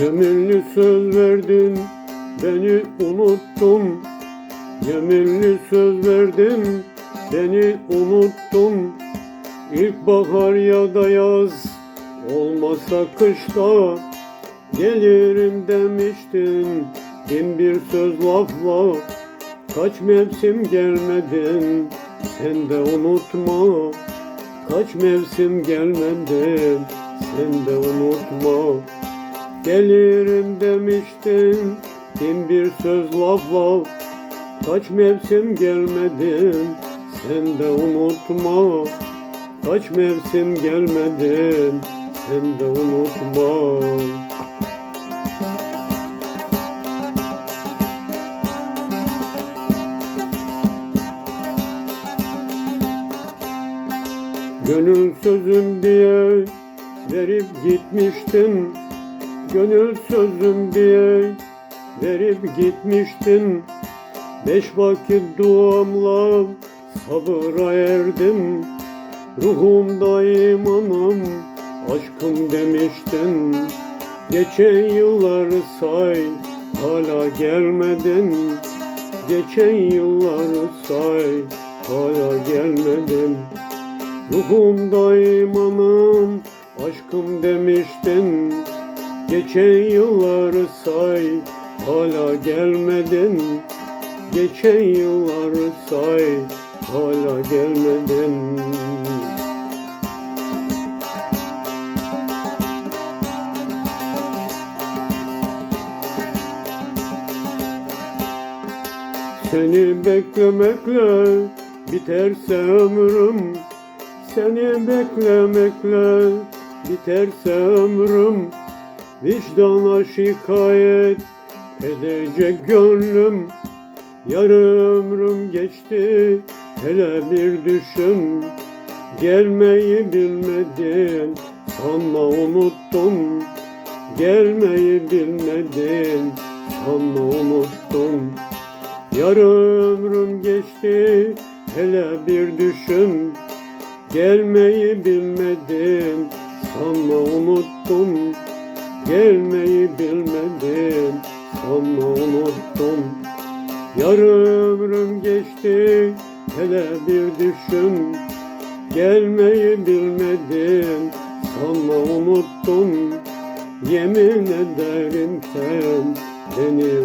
Yeminli söz verdin, beni unuttun. Yeminli söz verdin, beni unuttun. İlkbahar ya da yaz, olmasa kışta. Gelirim demiştin, bin bir söz lafla. Kaç mevsim gelmedin, sen de unutma. Kaç mevsim gelmedin, sen de unutma. Gelirim demiştin bin bir söz lafla Kaç mevsim gelmedin sen de unutma. Kaç mevsim gelmedin sen de unutma. Gönül sözüm diye verip gitmiştin Gönül sözüm diye verip gitmiştin. Beş vakit duamla sabıra erdim Ruhumda imanım aşkım demiştin. Geçen yılları say hala gelmedin. Geçen yılları say hala gelmedin. Ruhumda imanım aşkım demiştin Geçen yılları say hala gelmedin. Geçen yılları say hala gelmedin. Seni beklemekle biterse ömrüm. Seni beklemekle biterse ömrüm Vicdana şikayet edecek gönlüm Yarı ömrüm geçti hele bir düşün. Gelmeyi bilmedin sanma unuttum Gelmeyi bilmedin sanma unuttum Yarı ömrüm geçti hele bir düşün. Gelmeyi bilmedin sanma unuttum Gelmeyi bilmedin sanma unuttum. Yarı ömrüm geçti hele bir düşün. Gelmeyi bilmedin sanma unuttum. Yemin ederim sen beni